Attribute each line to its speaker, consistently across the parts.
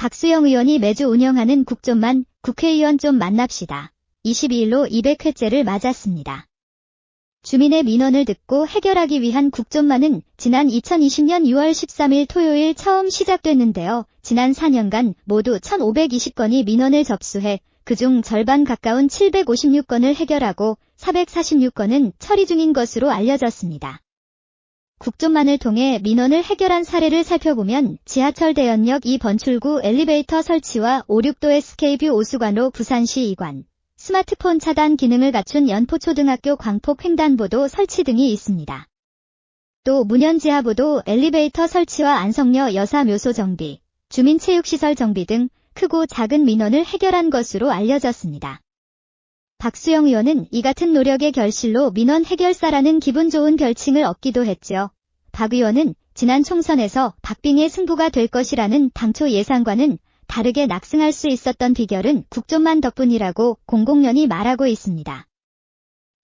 Speaker 1: 박수영 의원이 매주 운영하는 국존만 국회의원 좀 만납시다. 22일로 200회째를 맞았습니다. 주민의 민원을 듣고 해결하기 위한 국존만은 지난 2020년 6월 13일 토요일 처음 시작됐는데요. 지난 4년간 모두 1,520건이 민원을 접수해 그중 절반 가까운 756건을 해결하고 446건은 처리 중인 것으로 알려졌습니다. 국존만을 통해 민원을 해결한 사례를 살펴보면 지하철 대연역 2번 출구 엘리베이터 설치와 5, 6도 SK뷰 오수관로 부산시 이관, 스마트폰 차단 기능을 갖춘 연포초등학교 광폭 횡단보도 설치 등이 있습니다. 또 문현지하보도 엘리베이터 설치와 안성여 여사묘소 정비, 주민체육시설 정비 등 크고 작은 민원을 해결한 것으로 알려졌습니다. 박수영 의원은 이 같은 노력의 결실로 민원 해결사라는 기분 좋은 별칭을 얻기도 했죠. 박 의원은 지난 총선에서 박빙의 승부가 될 것이라는 당초 예상과는 다르게 낙승할 수 있었던 비결은 국존만 덕분이라고 공공연히 말하고 있습니다.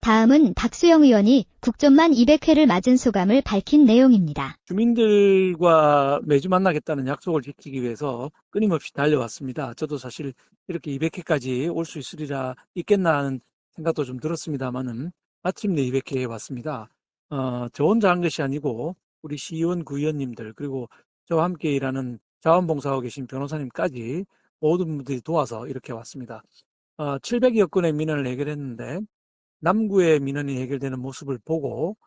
Speaker 1: 다음은 박수영 의원이 국존만 200회를 맞은 소감을 밝힌 내용입니다.
Speaker 2: 주민들과 매주 만나겠다는 약속을 지키기 위해서 끊임없이 달려왔습니다. 저도 사실 이렇게 200회까지 올 수 있으리라 있겠나 하는 생각도 좀 들었습니다만은 마침내 200회에 왔습니다. 어, 저 혼자 한 것이 아니고 우리 시의원, 구의원님들 그리고 저와 함께 일하는 자원봉사하고 계신 변호사님까지 모든 분들이 도와서 이렇게 왔습니다. 어, 700여 건의 민원을 해결했는데 남구의 민원이 해결되는 모습을 보고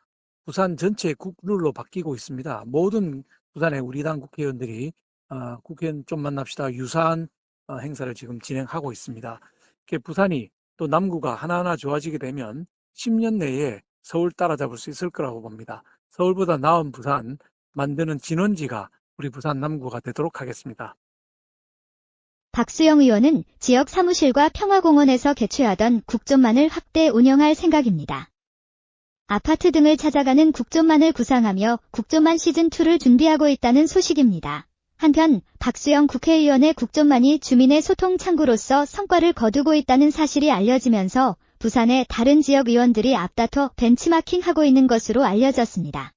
Speaker 2: 부산 전체 국룰로 바뀌고 있습니다. 모든 부산의 우리 당 국회의원들이 어, 국회의원 좀 만납시다 유사한 어, 행사를 지금 진행하고 있습니다. 이렇게 부산이 또 남구가 하나하나 좋아지게 되면 10년 내에 서울 따라잡을 수 있을 거라고 봅니다. 서울보다 나은 부산 만드는 진원지가 우리 부산 남구가 되도록 하겠습니다.
Speaker 1: 박수영 의원은 지역 사무실과 평화공원에서 개최하던 국존만을 확대 운영할 생각입니다. 아파트 등을 찾아가는 국존만을 구상하며 국존만 시즌2를 준비하고 있다는 소식입니다. 한편 박수영 국회의원의 국존만이 주민의 소통 창구로서 성과를 거두고 있다는 사실이 알려지면서 부산의 다른 지역 의원들이 앞다퉈 벤치마킹하고 있는 것으로 알려졌습니다.